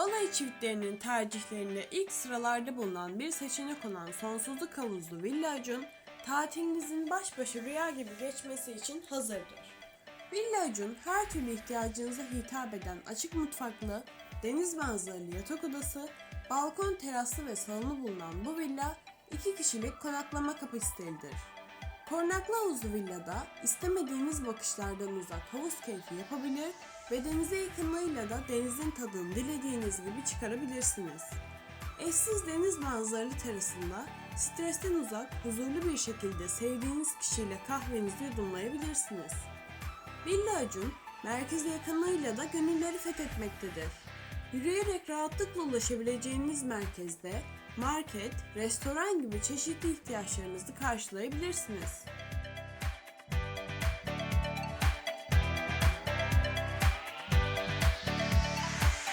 Balayı çiftlerinin tercihlerinde ilk sıralarda bulunan bir seçenek olan sonsuzluk havuzlu Villa Acun, tatilinizin baş başa rüya gibi geçmesi için hazırdır. Villa Acun, her türlü ihtiyacınıza hitap eden açık mutfaklı, deniz manzaralı yatak odası, balkon teraslı ve salonu bulunan bu villa, iki kişilik konaklama kapasitelidir. Korunaklı havuzlu villada istemediğiniz bakışlardan uzak havuz keyfi yapabilir ve denize yakınlığıyla da denizin tadını dilediğiniz gibi çıkarabilirsiniz. Eşsiz deniz manzaralı terasında stresten uzak, huzurlu bir şekilde sevdiğiniz kişiyle kahvenizi yudumlayabilirsiniz. Villa Acun, merkeze yakınlığıyla da gönülleri fethetmektedir. Yürüyerek rahatlıkla ulaşabileceğiniz merkezde market, restoran gibi çeşitli ihtiyaçlarınızı karşılayabilirsiniz.